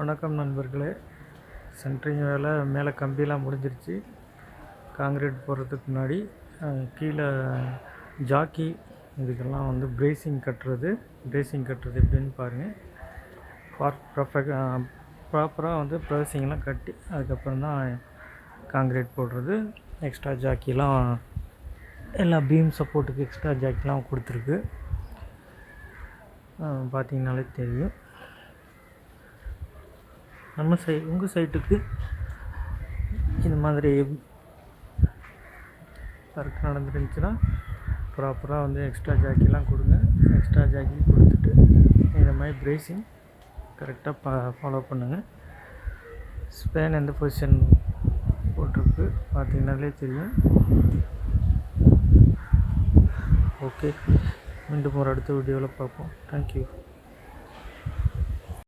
வணக்கம் நண்பர்களே. சென்ட்ரிங் வேலை மேலே கம்பியெலாம் முடிஞ்சிருச்சு. காங்கிரீட் போடுறதுக்கு முன்னாடி கீழே ஜாக்கி இதுக்கெல்லாம் வந்து பிரேசிங் கட்டுறது. பிரேசிங் கட்டுறது எப்படின்னு பாருங்கள் பர்ஃபெக்ட் ப்ராப்பராக வந்து ப்ரேசிங்லாம் கட்டி அதுக்கப்புறம் தான் காங்கிரீட் போடுறது. எக்ஸ்ட்ரா ஜாக்கிலாம் எல்லா பீம் சப்போர்ட்டுக்கு எக்ஸ்ட்ரா ஜாக்கிலாம் கொடுத்துருக்கு. பார்த்திங்கனாலே பார்த்தீங்கனாலே தெரியும். நம்ம சை உங்கள் சைட்டுக்கு இந்த மாதிரி ஒர்க் நடந்துருந்துச்சுன்னா ப்ராப்பராக வந்து எக்ஸ்ட்ரா ஜாக்கிலாம் கொடுங்க. எக்ஸ்ட்ரா ஜாக்கி கொடுத்துட்டு இந்த மாதிரி பிரேசிங் கரெக்டாக பா ஃபாலோ பண்ணுங்கள் ஸ்பேன் எந்த பொசிஷன் போட்டிருக்கு பார்த்தீங்கனாலே தெரியும். ஓகே மீண்டும் ஒரு அடுத்த வீடியோவில் பார்ப்போம். தேங்க்யூ